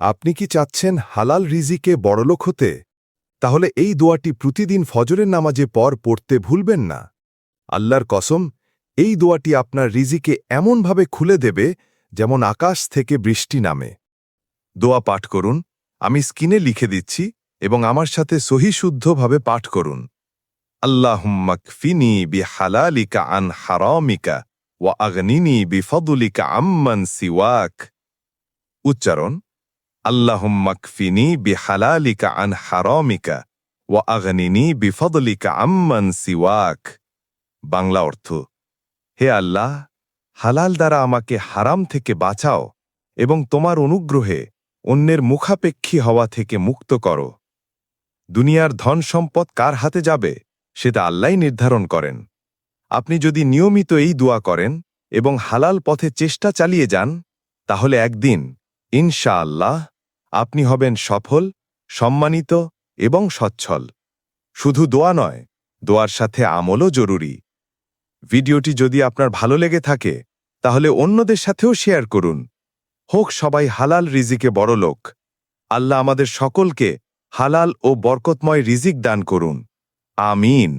আপনি কি চাচ্ছেন হালাল রিজিকে বড়লোক হতে? তাহলে এই দোয়াটি প্রতিদিন ফজরের নামাজে পর পড়তে ভুলবেন না। আল্লাহর কসম, এই দোয়াটি আপনার রিজিকে এমনভাবে খুলে দেবে যেমন আকাশ থেকে বৃষ্টি নামে। দোয়া পাঠ করুন, আমি স্কিনে লিখে দিচ্ছি এবং আমার সাথে সহিশুদ্ধভাবে পাঠ করুন। আল্লাহুম্মাকফিনি বি হালালিকা আন হারামিকা ওয়া আগনিনি বিফদুলিকা আম্মান সিওয়াক। উচ্চারণ আল্লাহুম্মাকফিনি বি হালালিকা আন হারামিকা ওয়া আগনিনি বিফদলিকা আম্মান সিওয়াক। বাংলা অর্থ, হে আল্লাহ, হালাল দ্বারা আমাকে হারাম থেকে বাঁচাও এবং তোমার অনুগ্রহে অন্যের মুখাপেক্ষী হওয়া থেকে মুক্ত করো। দুনিয়ার ধন সম্পদ কার হাতে যাবে সেটা আল্লাহ নির্ধারণ করেন। আপনি যদি নিয়মিত এই দোয়া করেন এবং হালাল পথে চেষ্টা চালিয়ে যান, তাহলে একদিন ইনশা আল্লাহ আপনি হবেন সফল, সম্মানিত এবং সচ্ছল। শুধু দোয়া নয়, দোয়ার সাথে আমলও জরুরি। ভিডিওটি যদি আপনার ভালো লেগে থাকে, তাহলে অন্যদের সাথেও শেয়ার করুন। হোক সবাই হালাল রিজিকে বড় লোক। আল্লাহ আমাদের সকলকে হালাল ও বরকতময় রিজিক দান করুন। আমিন।